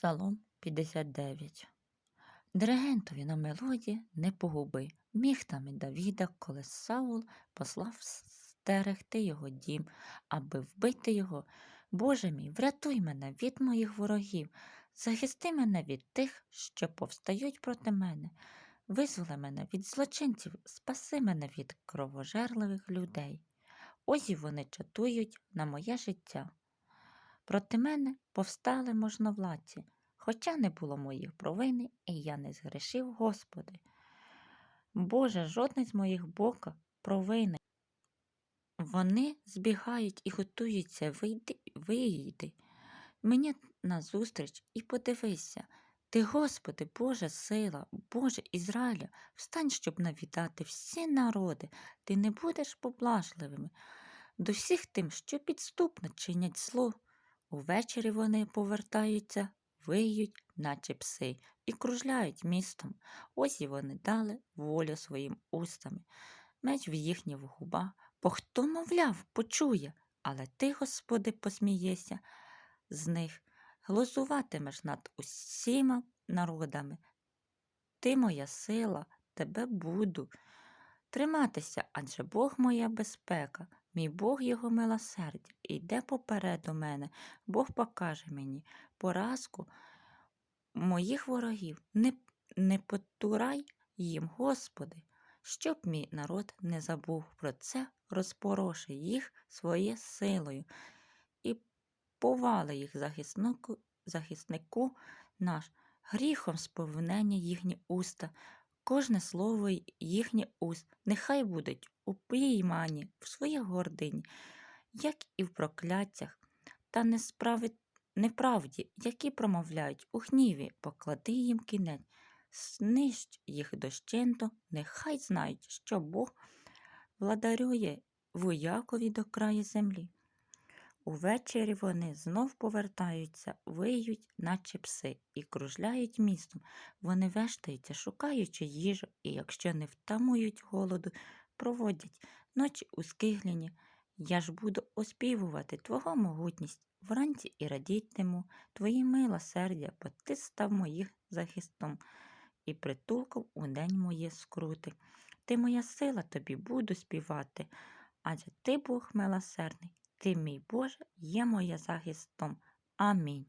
Псалом 59. Диригентові на мелодії не погуби. Міхтами Давіда, коли Саул послав стерегти його дім, аби вбити його. Боже мій, врятуй мене від моїх ворогів, захисти мене від тих, що повстають проти мене. Визволи мене від злочинців, спаси мене від кровожерливих людей. Ось і вони чатують на моє життя. Проти мене повстали можновладці, хоча не було моїх провини, і я не згрішив, Господи. Боже, жодний з моїх бока провини. Вони збігають і готуються, вийди, вийди мені назустріч і подивися. Ти, Господи, Божа сила, Боже Ізраїля, встань, щоб навідати всі народи, ти не будеш поблажливими до всіх тим, що підступно чинять зло. Увечері вони повертаються, виють, наче пси, і кружляють містом. Ось і вони дали волю своїм устами, меч в їхніх губах, бо хто, мовляв, почує, але ти, Господи, посмієшся з них, глузуватимеш над усіма народами. Ти моя сила, тебе буду. Триматися, адже Бог моя безпека, мій Бог його милосердя, йде попереду мене, Бог покаже мені поразку моїх ворогів. Не, не потурай їм, Господи, щоб мій народ не забув про це, розпороши їх своєю силою і повали їх захиснику, захиснику наш, гріхом сповнення їхні уста, кожне слово їхнє уст, нехай будуть упіймані в своїй гордині, як і в прокляттях, та несправи... неправді, які промовляють у гніві, поклади їм кінець, знищ їх дощенту, нехай знають, що Бог владарює воякові до краю землі. Увечері вони знов повертаються, виють, наче пси, і кружляють містом. Вони вештаються, шукаючи їжу, і якщо не втамують голоду, проводять ночі у скиглінні. Я ж буду оспівувати Твого могутність вранці і радітиму Твої милосердя, бо ти став моїх захистом і притулком у день моє скрути. Ти моя сила, тобі буду співати, адже ти Бог милосердний. Ти, мій Боже, є моє захистом. Амінь.